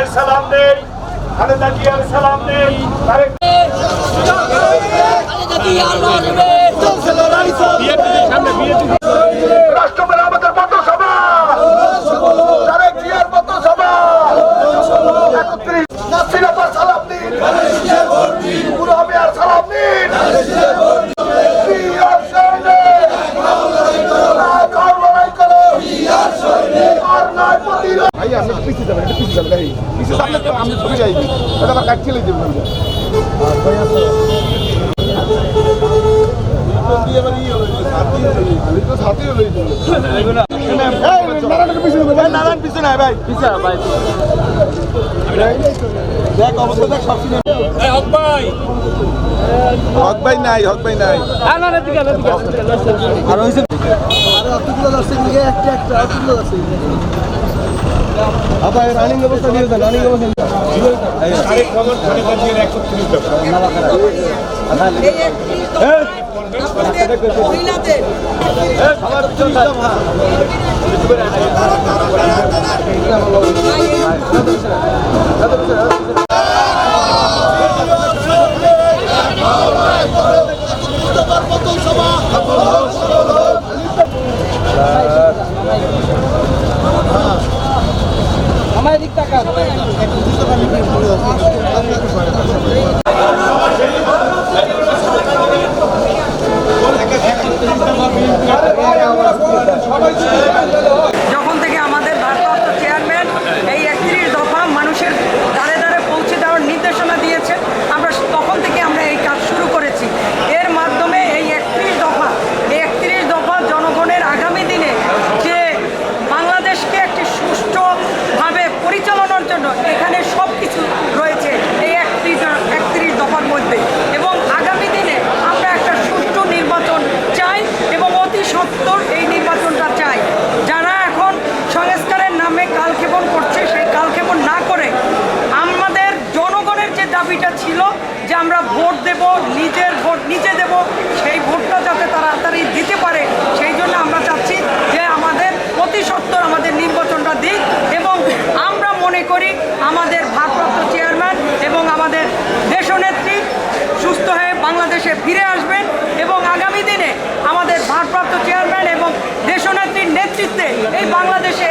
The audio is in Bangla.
নেই খালেদা জিয়ার সালাম নেই তারেক মেরামতের মতো সভা তারেক জিয়ার মতো নাসির আপার সালাম দিন পুরো আমি আর সালাম দিন জিয়ার সৈনিক। আর কার লড়াই করো? আর নয় প্রতিরোধ। ভাই আপনি পিছিয়ে যাবেন? একটু পিছিয়ে যাবেন পিছিয়ে সামনে তো ছবি যাইনি এটা আমার কাট খেলে দেবেন নারায়ণ পিছনে আয় ভাই। দেখ অবস্থা দেখ সব সিনে হক ভাই। নাই হক ভাই নাই। আর রানিং অবস্থা নিয়ে যান রানিং অবস্থা মহিলাদের Obrigado. যে আমরা ভোট দেব, নিজের ভোট, নিজে দেব, সেই ভোটটা যাতে তাড়াতাড়ি দিতে পারে, সেই জন্য আমরা চাচ্ছি যে আমাদের অতি সত্বর আমাদের নির্বাচনটা দিক এবং আমরা মনে করি আমাদের ভারপ্রাপ্ত চেয়ারম্যান এবং আমাদের দেশনেত্রী সুস্থ হয়ে বাংলাদেশে ফিরে আসবেন এবং আগামী দিনে আমাদের ভারপ্রাপ্ত চেয়ারম্যান এবং দেশনেত্রীর নেতৃত্বে এই বাংলাদেশে